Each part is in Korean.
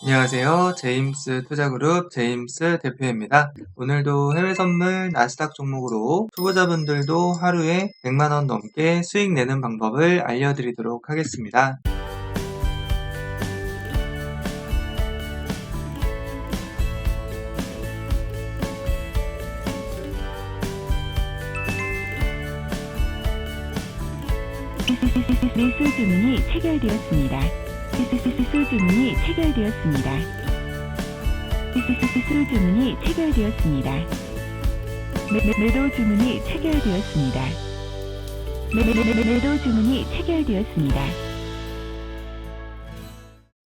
안녕하세요. 제임스 투자그룹 제임스 대표입니다. 오늘도 해외 선물 나스닥 종목으로 초보자분들도 하루에 100만원 넘게 수익 내는 방법을 알려드리도록 하겠습니다. 매수 주문이 체결되었습니다. 매수 주문이 체결되었습니다. 매수 주문이 체결되었습니다. 매도 주문이 체결되었습니다. 매도 주문이 체결되었습니다.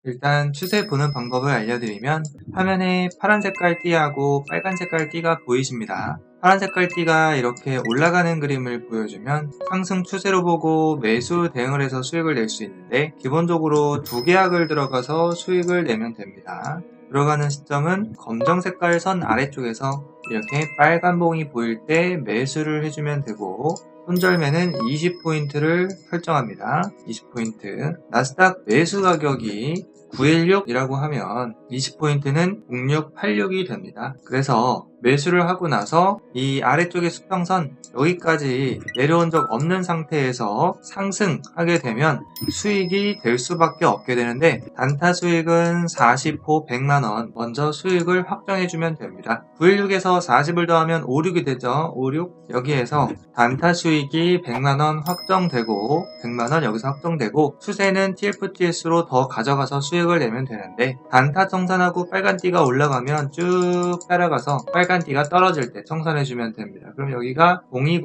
일단 추세 보는 방법을 알려드리면 화면에 파란 색깔 띠하고 빨간 색깔 띠가 보이십니다. 파란 색깔 띠가 이렇게 올라가는 그림을 보여주면 상승 추세로 보고 매수 대응을 해서 수익을 낼 수 있는데 기본적으로 두 계약을 들어가서 수익을 내면 됩니다. 들어가는 시점은 검정 색깔 선 아래쪽에서 이렇게 빨간 봉이 보일 때 매수를 해주면 되고 손절매는 20포인트를 설정합니다. 20포인트. 나스닥 매수 가격이 916이라고 하면 20포인트는 0686이 됩니다. 그래서 매수를 하고 나서 이 아래쪽의 수평선 여기까지 내려온 적 없는 상태에서 상승하게 되면 수익이 될 수밖에 없게 되는데 단타 수익은 40호 100만원 먼저 수익을 확정해주면 됩니다. 916에서 40을 더하면 56이 되죠. 56 여기에서 단타 수익 이 100만원 확정되고 100만원 여기서 확정되고 추세는 TFTS로 더 가져가서 수익을 내면 되는데 단타 청산하고 빨간 띠가 올라가면 쭉 따라가서 빨간 띠가 떨어질 때 청산해주면 됩니다. 그럼 여기가 020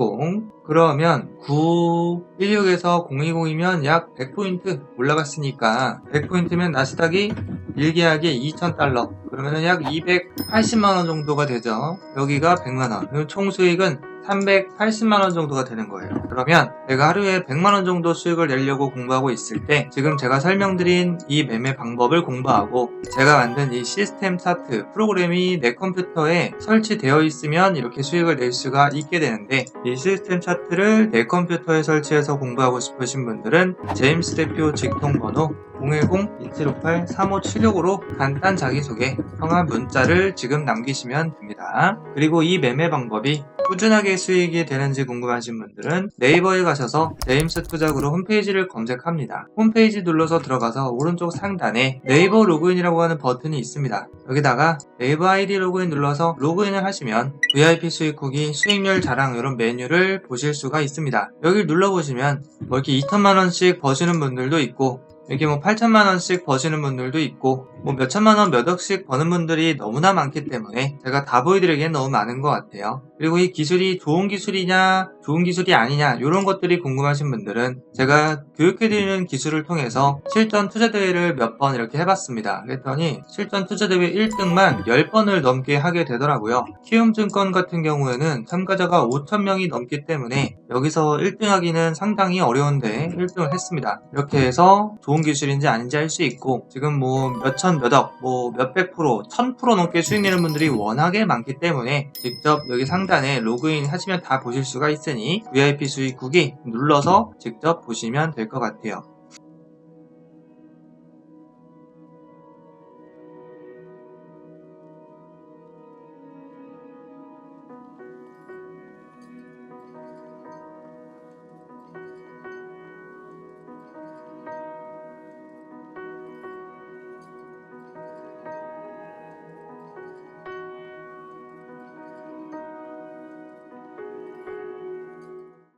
그러면 916에서 020이면 약 100포인트 올라갔으니까 100포인트면 나스닥이 일계약에 2,000달러 그러면 약 280만원 정도가 되죠. 여기가 100만원 그럼 총 수익은 380만원 정도가 되는 거예요. 그러면 내가 하루에 100만원 정도 수익을 내려고 공부하고 있을 때 지금 제가 설명드린 이 매매 방법을 공부하고 제가 만든 이 시스템 차트 프로그램이 내 컴퓨터에 설치되어 있으면 이렇게 수익을 낼 수가 있게 되는데 이 시스템 차트를 내 컴퓨터에 설치해서 공부하고 싶으신 분들은 제임스 대표 직통번호 010-2758-3576으로 간단 자기소개, 성함 문자를 지금 남기시면 됩니다. 그리고 이 매매 방법이 꾸준하게 수익이 되는지 궁금하신 분들은 네이버에 가셔서 제임스 투자그룹 홈페이지를 검색합니다. 홈페이지 눌러서 들어가서 오른쪽 상단에 네이버 로그인이라고 하는 버튼이 있습니다. 여기다가 네이버 아이디 로그인 눌러서 로그인을 하시면 VIP 수익 후기, 수익률 자랑 이런 메뉴를 보실 수가 있습니다. 여기를 눌러보시면 뭐 이렇게 2천만원씩 버시는 분들도 있고 이렇게 뭐 8천만 원씩 버시는 분들도 있고 뭐 몇천만 원 몇 억씩 버는 분들이 너무나 많기 때문에 제가 다 보여드리기엔 너무 많은 것 같아요. 그리고 이 기술이 좋은 기술이냐 좋은 기술이 아니냐 이런 것들이 궁금하신 분들은 제가 교육해드리는 기술을 통해서 실전 투자대회를 몇 번 이렇게 해봤습니다. 그랬더니 실전 투자대회 1등만 10번을 넘게 하게 되더라고요. 키움증권 같은 경우에는 참가자가 5천명이 넘기 때문에 여기서 1등 하기는 상당히 어려운데 1등을 했습니다. 이렇게 해서 좋은 기술인지 아닌지 알 수 있고 지금 뭐 몇천 몇억 뭐 몇백 프로 천 프로 넘게 수익 내는 분들이 워낙에 많기 때문에 직접 여기 상 단에 로그인 하시면 다 보실 수가 있으니 VIP 수익 후기 눌러서 직접 보시면 될 것 같아요.